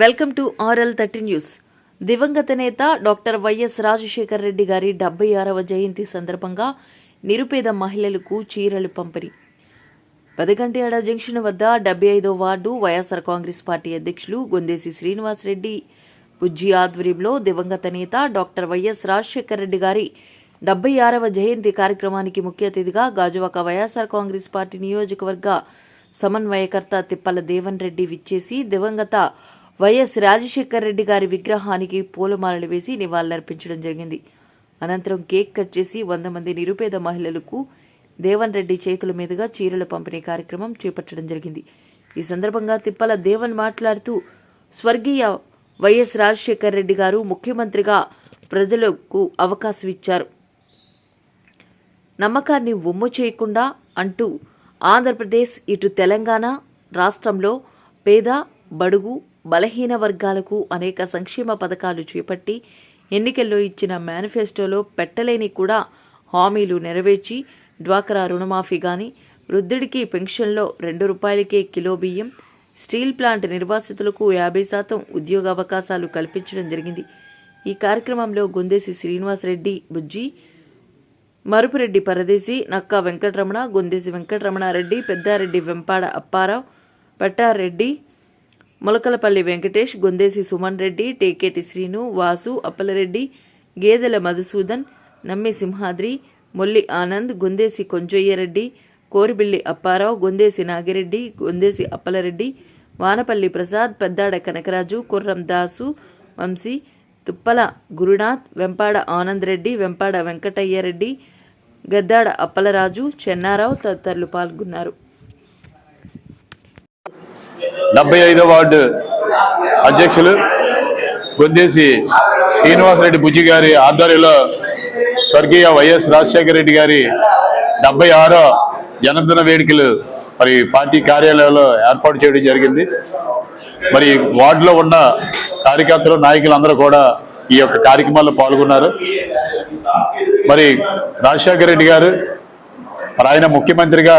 Welcome to RL thirty news. దివంగత నేత doctor YS Rajasekhar Reddy గారి డెబ్బై ఆరవ జయంతి సందర్భంగా నిరుపేద మహిళలకు చీరలు పంపిణీ. పదగంటేడ జంక్షన్ వద్ద డెబ్బై ఐదో వార్డు వైఎస్ఆర్ కాంగ్రెస్ పార్టీ అధ్యక్షులు గొందేసి శ్రీనివాసరెడ్డి బుజ్జి ఆధ్వర్యంలో దివంగత నేత డాక్టర్ వైఎస్ రాజశేఖర్ రెడ్డి గారి డెబ్బై ఆరవ జయంతి కార్యక్రమానికి ముఖ్య అతిథిగా గాజువాక వైఎస్ఆర్ కాంగ్రెస్ పార్టీ నియోజకవర్గ సమన్వయకర్త తిప్పల దేవన్ రెడ్డి విచ్చేసి దివంగత వైఎస్ రాజశేఖర్ రెడ్డి గారి విగ్రహానికి పూలమాలలు వేసి నివాళులర్పించడం జరిగింది. అనంతరం కేక్ కట్ చేసి వంద మంది నిరుపేద మహిళలకు దేవన్ రెడ్డి చేతుల మీదుగా చీరల పంపిణీ కార్యక్రమం చేపట్టడం జరిగింది. ఈ సందర్భంగా తిప్పల దేవన్ మాట్లాడుతూ స్వర్గీయ వైఎస్ రాజశేఖర్ రెడ్డి గారు ముఖ్యమంత్రిగా ప్రజలకు అవకాశం ఇచ్చారు. నమ్మకాన్ని ఒమ్ము చేయకుండా అంటూ ఆంధ్రప్రదేశ్ ఇటు తెలంగాణ రాష్ట్రంలో పేద బడుగు బలహీన వర్గాలకు అనేక సంక్షేమ పథకాలు చేపట్టి ఎన్నికల్లో ఇచ్చిన మేనిఫెస్టోలో పెట్టలేని కూడా హామీలు నెరవేర్చి డ్వాక్రా రుణమాఫీ కానీ వృద్ధుడికి పెన్షన్లో రెండు రూపాయలకే కిలో బియ్యం స్టీల్ ప్లాంట్ నిర్వాసితులకు యాభై శాతం ఉద్యోగ అవకాశాలు కల్పించడం జరిగింది. ఈ కార్యక్రమంలో గొందేసి శ్రీనివాసరెడ్డి బుజ్జి మరుపురెడ్డి పరదేశి నక్కా వెంకటరమణ గొందేసి వెంకటరమణారెడ్డి పెద్దారెడ్డి వెంపాడ అప్పారావు పట్టారెడ్డి మొలకలపల్లి వెంకటేష్ గొందేసి సుమన్ రెడ్డి టేకేటి శ్రీను వాసు అప్పలరెడ్డి గేదెల మధుసూదన్ నమ్మి సింహాద్రి మొల్లి ఆనంద్ గొందేసి కొంజయ్యరెడ్డి కోరిబిల్లి అప్పారావు గొందేసి నాగిరెడ్డి గొందేసి అప్పలరెడ్డి వానపల్లి ప్రసాద్ పెద్దాడ కనకరాజు కుర్రం దాసు వంశీ తుప్పల గురునాథ్ వెంపాడ ఆనంద్ రెడ్డి వెంపాడ వెంకటయ్యరెడ్డి గద్దాడ అప్పలరాజు చెన్నారావు తదితరులు పాల్గొన్నారు. డెబ్బై ఐదో వార్డు అధ్యక్షులు గొందేసి శ్రీనివాసరెడ్డి బుజ్జి గారి ఆధ్వర్యంలో స్వర్గీయ వైఎస్ రాజశేఖర రెడ్డి గారి డెబ్బై ఆరో జన్మదిన వేడుకలు మరి పార్టీ కార్యాలయంలో ఏర్పాటు చేయడం జరిగింది. మరి వార్డులో ఉన్న కార్యకర్తలు నాయకులు అందరూ కూడా ఈ యొక్క కార్యక్రమాల్లో పాల్గొన్నారు. మరి రాజశేఖర రెడ్డి గారు ఆయన ముఖ్యమంత్రిగా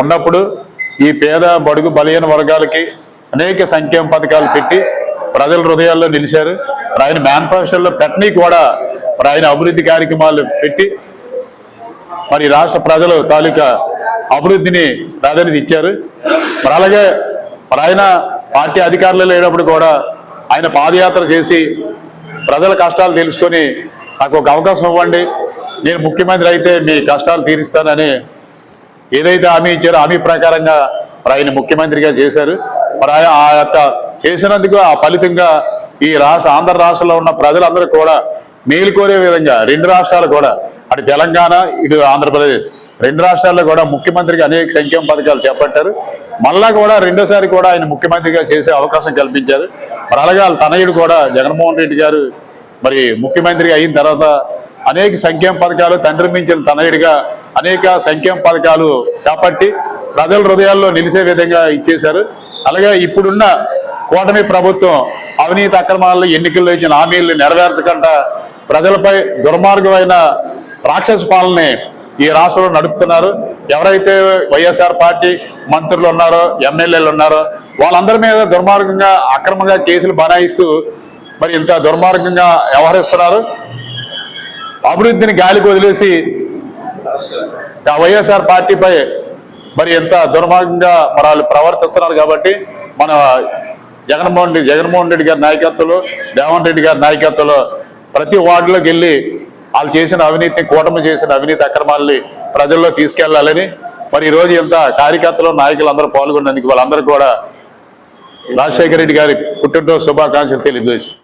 ఉన్నప్పుడు ఈ పేద బడుగు బలహీన వర్గాలకి అనేక సంక్షేమ పథకాలు పెట్టి ప్రజల హృదయాల్లో నిలిచారు. ఆయన మేనిఫెస్టోలో పెట్టని కూడా మరి ఆయన అభివృద్ధి కార్యక్రమాలు పెట్టి మరి రాష్ట్ర ప్రజలు తాలూకా అభివృద్ధిని ప్రాధాన్యత ఇచ్చారు. మరి అలాగే మరి ఆయన పార్టీ అధికారులు లేనప్పుడు కూడా ఆయన పాదయాత్ర చేసి ప్రజల కష్టాలు తెలుసుకొని నాకు ఒక అవకాశం ఇవ్వండి. నేను ముఖ్యమంత్రి అయితే మీ కష్టాలు తీరుస్తానని ఏదైతే హామీ ఇచ్చారో హామీ ప్రకారంగా మరి ఆయన ముఖ్యమంత్రిగా చేశారు. మరి ఆ యొక్క చేసినందుకు ఆ ఫలితంగా ఈ రాష్ట్ర ఆంధ్ర రాష్ట్రంలో ఉన్న ప్రజలందరూ కూడా మేలుకోరే విధంగా రెండు రాష్ట్రాలు కూడా అటు తెలంగాణ ఇటు ఆంధ్రప్రదేశ్ రెండు రాష్ట్రాల్లో కూడా ముఖ్యమంత్రికి అనేక సంక్షేమ పథకాలు చేపట్టారు. మళ్ళా కూడా రెండోసారి కూడా ఆయన ముఖ్యమంత్రిగా చేసే అవకాశం కల్పించారు. మరి అలాగే తనయుడు కూడా జగన్మోహన్ రెడ్డి గారు మరి ముఖ్యమంత్రి అయిన తర్వాత అనేక సంక్షేమ పథకాలు తండ్రి మించిన తనయుడిగా అనేక సంక్షేమ పథకాలు చేపట్టి ప్రజల హృదయాల్లో నిలిచే విధంగా ఇచ్చేశారు. అలాగే ఇప్పుడున్న కూటమి ప్రభుత్వం అవినీతి అక్రమాలను ఎన్నికల్లో ఇచ్చిన హామీలను నెరవేర్చకుండా ప్రజలపై దుర్మార్గమైన రాక్షస పాలనని ఈ రాష్ట్రంలో నడుపుతున్నారు. ఎవరైతే వైఎస్ఆర్ పార్టీ మంత్రులు ఉన్నారో ఎమ్మెల్యేలు ఉన్నారో వాళ్ళందరి మీద దుర్మార్గంగా అక్రమంగా కేసులు బనాయిస్తూ మరి ఇంత దుర్మార్గంగా వ్యవహరిస్తున్నారు. అభివృద్ధిని గాలికి వదిలేసి ఆ వైఎస్ఆర్ పార్టీపై మరి ఎంత దుర్మార్గంగా మరి వాళ్ళు ప్రవర్తిస్తున్నారు కాబట్టి మన జగన్మోహన్ రెడ్డి జగన్మోహన్ రెడ్డి గారి నాయకత్వంలో దేవన్ రెడ్డి గారి నాయకత్వంలో ప్రతి వార్డులోకి వెళ్ళి వాళ్ళు చేసిన అవినీతిని కూటమి చేసిన అవినీతి అక్రమాలని ప్రజల్లో తీసుకెళ్ళాలని మరి ఈరోజు ఇంత కార్యకర్తలు నాయకులు అందరూ పాల్గొన్నందుకు వాళ్ళందరూ కూడా రాజశేఖర రెడ్డి గారి పుట్టినరోజు శుభాకాంక్షలు తెలియజేసి